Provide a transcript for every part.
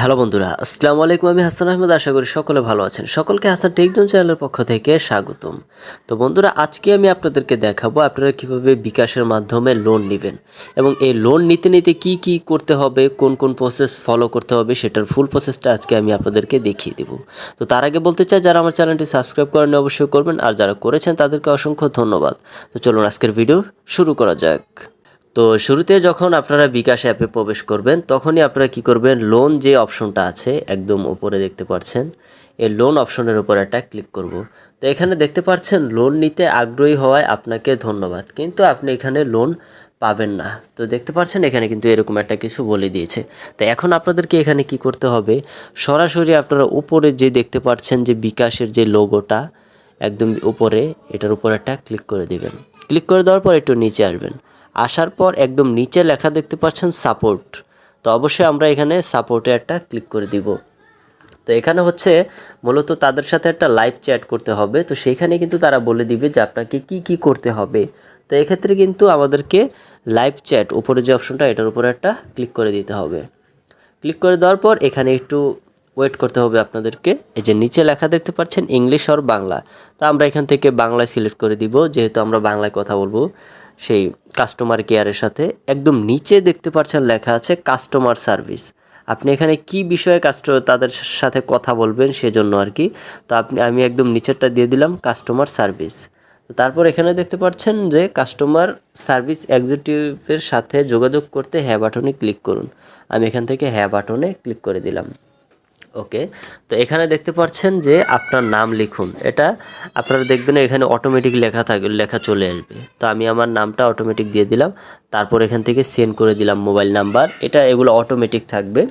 Hello বন্ধুরা, আসসালামু আলাইকুম। আমি হাসান আহমেদ, আশা করি সকলে ভালো আছেন। সকলকে হাসান টেকজন চ্যানেলের পক্ষ থেকে স্বাগতম। তো বন্ধুরা, আজকে আমি আপনাদেরকে দেখাবো আপনারা কীভাবে বিকাশের মাধ্যমে লোন নেবেন এবং এই লোন নিতে নিতে কি কি করতে হবে, কোন কোন প্রসেস ফলো করতে হবে, সেটার ফুল প্রসেসটা আজকে আমি আপনাদেরকে দেখিয়ে দেবো। তো তার আগে বলতে চাই, যারা আমার চ্যানেলটি সাবস্ক্রাইব করেন অবশ্যই করবেন। আর যারা করেছেন, তাদেরকে অসংখ্য ধন্যবাদ। তো চলুন আজকের ভিডিও শুরু করা যাক। তো শুরুতে যখন আপনারা বিকাশ অ্যাপে প্রবেশ করবেন, তখনই আপনারা কি করবেন? লোন যে অপশনটা আছে, একদম উপরে দেখতে পাচ্ছেন। এই লোন অপশনের উপর একটা ক্লিক করব। তো এখানে দেখতে পাচ্ছেন লোন নিতে আগ্রহী হওয়ায় আপনাকে ধন্যবাদ। কিন্তু আপনি এখানে লোন পাবেন না। তো দেখতে পাচ্ছেন, এখানে কিন্তু এরকম একটা কিছু বলে দিয়েছে। তো এখন আপনাদেরকে এখানে কি করতে হবে? সরাসরি আপনারা উপরে যে দেখতে পাচ্ছেন যে বিকাশের যে লোগোটা একদম উপরে, এটার উপর একটা ক্লিক করে দিবেন। ক্লিক করে দেওয়ার পর একটু নিচে আসবেন। আসার পর একদম নিচে লেখা দেখতে পাচ্ছেন সাপোর্ট তো অবশ্যই আমরা এখানে সাপোর্টে একটা ক্লিক করে দিব। তো এখানে হচ্ছে মূলত তাদের সাথে একটা লাইভ চ্যাট করতে হবে। তো সেখানে কিন্তু তারা বলে দিবে যে আপনাকে কি কি করতে হবে। তো এক্ষেত্রে কিন্তু আমাদেরকে লাইভ চ্যাট উপরে যে অপশনটা এটার উপরে একটা ক্লিক করে দিতে হবে। ক্লিক করে দেওয়ার পর এখানে একটু ওয়েট করতে হবে আপনাদেরকে। এই যে নিচে লেখা দেখতে পাচ্ছেন ইংলিশ আর বাংলা। তো আমরা এখান থেকে বাংলায় সিলেক্ট করে দিব, যেহেতু আমরা বাংলায় কথা বলব। সেই কাস্টমার কেয়ারের সাথে একদম নিচে দেখতে পাচ্ছেন লেখা আছে কাস্টমার সার্ভিস আপনি এখানে কি বিষয়ে কাস্ট তাদের সাথে কথা বলবেন সেজন্য আর কি। তো আপনি, আমি একদম নিচেরটা দিয়ে দিলাম কাস্টমার সার্ভিস তারপর এখানে দেখতে পাচ্ছেন যে কাস্টমার সার্ভিস এক্সিকিউটিভের সাথে যোগাযোগ করতে হ্যাঁ বাটনে ক্লিক করুন। আমি এখান থেকে হ্যাঁ বাটনে ক্লিক করে দিলাম। ওকে তো এখানে দেখতে পাচ্ছেন যে আপনার নাম লিখুন। এটা আপনারা দেখবেন এখানে অটোমেটিক লেখা থাকবে লেখা চলে আসবে। তো আমি আমার নামটা অটোমেটিক দিয়ে দিলাম। তারপর এখান থেকে সেন্ড করে দিলাম মোবাইল নাম্বার এটা এগুলো অটোমেটিক থাকবে।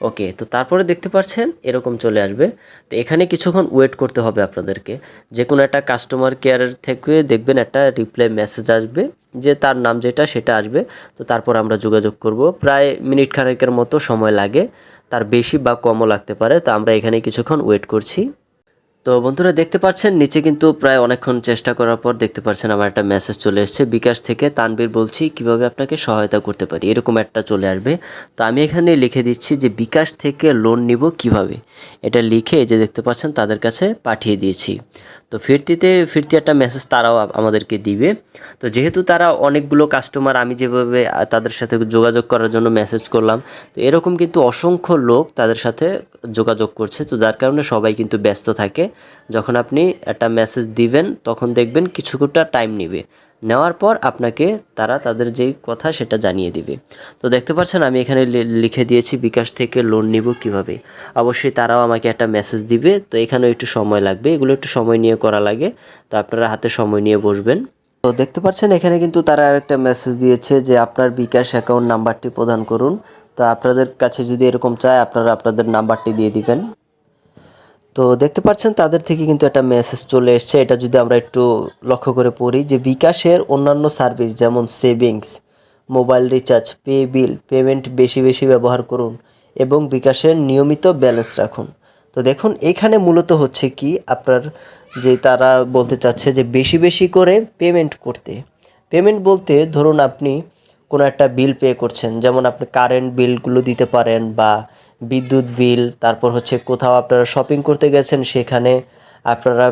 ওকে তো তারপরে দেখতে পাচ্ছেন এরকম চলে আসবে। তো এখানে কিছুক্ষণ ওয়েট করতে হবে আপনাদেরকে। যে কোনো একটা কাস্টমার কেয়ারের থেকে দেখবেন একটা রিপ্লাই মেসেজ আসবে যে তার নাম যেটা সেটা আসবে। তো তারপর আমরা যোগাযোগ করব। প্রায় মিনিট খানেকের মতো সময় লাগে। তার বেশি বা কমও লাগতে পারে। তো আমরা এখানে কিছুক্ষণ ওয়েট করছি। তো বন্ধুরা দেখতে পাচ্ছেন, নিচে কিন্তু প্রায় অনেকক্ষণ চেষ্টা করার পর দেখতে পাচ্ছেন আমার একটা মেসেজ চলে এসেছে। বিকাশ থেকে তানবীর বলছি, কীভাবে আপনাকে সহায়তা করতে পারি? এরকম একটা চলে আসবে। তো আমি এখানে লিখে দিচ্ছি যে, বিকাশ থেকে লোন নিব কীভাবে? এটা লিখে যে দেখতে পাচ্ছেন, তাদের কাছে পাঠিয়ে দিয়েছি। তো ফিরতিতে, ফিরতি একটা মেসেজ তারাও আমাদেরকে দিবে। তো যেহেতু তারা অনেকগুলো কাস্টমার আমি যেভাবে তাদের সাথে যোগাযোগ করার জন্য মেসেজ করলাম, তো এরকম কিন্তু অসংখ্য লোক তাদের সাথে যোগাযোগ করছে। তো যার কারণে সবাই কিন্তু ব্যস্ত থাকে। যখন আপনি একটা মেসেজ দিবেন, তখন দেখবেন কিছুটা টাইম নেবে। নেওয়ার পর আপনাকে তারা তাদের যেই কথা সেটা জানিয়ে দিবে। তো দেখতে পাচ্ছেন, আমি এখানে লিখে দিয়েছি, বিকাশ থেকে লোন নিব কীভাবে? অবশ্যই তারাও আমাকে একটা মেসেজ দিবে। তো এখানেও একটু সময় লাগবে। এগুলো একটু সময় নিয়ে করা লাগে। তো আপনারা হাতে সময় নিয়ে বসবেন। তো দেখতে পাচ্ছেন, এখানে কিন্তু তারা আরেকটা মেসেজ দিয়েছে যে আপনার বিকাশ অ্যাকাউন্ট নাম্বারটি প্রদান করুন। তো আপনাদের কাছে যদি এরকম চায়, আপনারা আপনাদের নাম্বারটি দিয়ে দিবেন। তো দেখতে পাচ্ছেন, তাদের থেকে কিন্তু একটা মেসেজ চলে এসছে। এটা যদি আমরা একটু লক্ষ্য করে পড়ি, যে বিকাশের অন্যান্য সার্ভিস যেমন savings mobile recharge pay bill payment বেশি বেশি ব্যবহার করুন এবং বিকাশের নিয়মিত ব্যালেন্স রাখুন। তো দেখুন, এখানে মূলত হচ্ছে কি, আপনার যে তারা বলতে চাচ্ছে যে বেশি বেশি করে পেমেন্ট করতে। পেমেন্ট বলতে ধরুন আপনি কোনো একটা বিল পে করছেন, যেমন আপনি কারেন্ট বিলগুলো দিতে পারেন বা বিদ্যুৎ বিল তারপর হচ্ছে কোথাও আপনারা শপিং করতে গেছেন, সেখানে আপনারা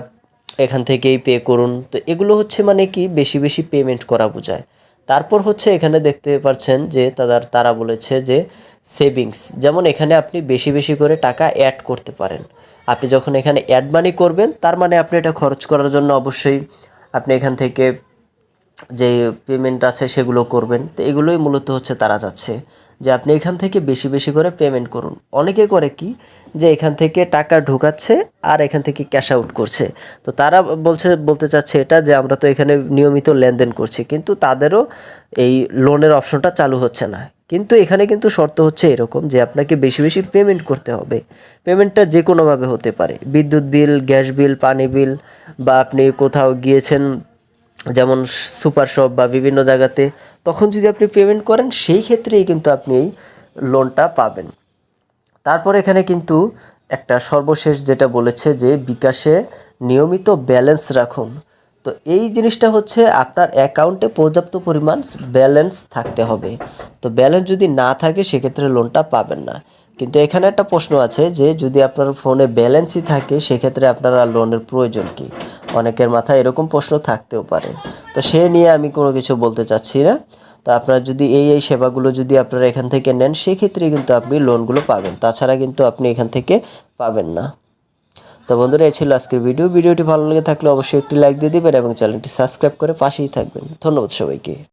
এখান থেকেই পে করুন। তো এগুলো হচ্ছে মানে কি, বেশি বেশি পেমেন্ট করা বোঝায়। তারপর হচ্ছে এখানে দেখতে পাচ্ছেন যে তাদের, তারা বলেছে যে সেভিংস, যেমন এখানে আপনি বেশি বেশি করে টাকা অ্যাড করতে পারেন। আপনি যখন এখানে অ্যাড মানি করবেন, তার মানে আপনি এটা খরচ করার জন্য অবশ্যই আপনি এখান থেকে যে পেমেন্ট আছে সেগুলো করবেন। তো এগুলোই মূলত হচ্ছে তারা চাচ্ছে। যে আপনি এখান থেকে বেশি বেশি করে পেমেন্ট করুন। অনেকে করে কি? যে এখান থেকে টাকা ঢোকাচ্ছে আর এখান থেকে ক্যাশ আউট করছে। তো তারা বলছে, বলতে চাচ্ছে এটা যে আমরা তো এখানে নিয়মিত লেনদেন করছি, কিন্তু তাদেরও এই লোনের অপশনটা চালু হচ্ছে না। কিন্তু এখানে কিন্তু শর্ত হচ্ছে এরকম যে আপনাকে বেশি বেশি পেমেন্ট করতে হবে। পেমেন্টটা যে কোনোভাবে হতে পারে। বিদ্যুৎ বিল, গ্যাস বিল, পানি বিল বা আপনি কোথাও গিয়েছেন, যেমন সুপার শপ বা বিভিন্ন জায়গাতে তখন যদি আপনি পেমেন্ট করেন, সেই ক্ষেত্রেই কিন্তু আপনি এই লোনটা পাবেন। তারপর এখানে কিন্তু একটা সর্বশেষ যেটা বলেছে যে বিকাশে নিয়মিত ব্যালেন্স রাখুন। তো এই জিনিসটা হচ্ছে আপনার অ্যাকাউন্টে পর্যাপ্ত পরিমাণ ব্যালেন্স থাকতে হবে। তো ব্যালেন্স যদি না থাকে, সেক্ষেত্রে লোনটা পাবেন না। কিন্তু এখানে একটা প্রশ্ন আছে যে যদি আপনার ফোনে ব্যালেন্সই থাকে, সেক্ষেত্রে আপনার আর লোনের প্রয়োজন কি? অনেকের মাথায় এরকম প্রশ্ন থাকতেও পারে। তো সে নিয়ে আমি কোনো কিছু বলতে চাচ্ছি না। তো আপনারা যদি এই এই সেবাগুলো যদি আপনারা এখান থেকে নেন, সেক্ষেত্রে কিন্তু আপনি লোনগুলো পাবেন। তাছাড়া কিন্তু আপনি এখান থেকে পাবেন না। তো বন্ধুরা, এই ছিল আজকের ভিডিও। ভিডিওটি ভালো লেগে থাকলে অবশ্যই একটি লাইক দিয়ে দিবেন এবং চ্যানেলটি সাবস্ক্রাইব করে পাশেই থাকবেন। ধন্যবাদ সবাইকে।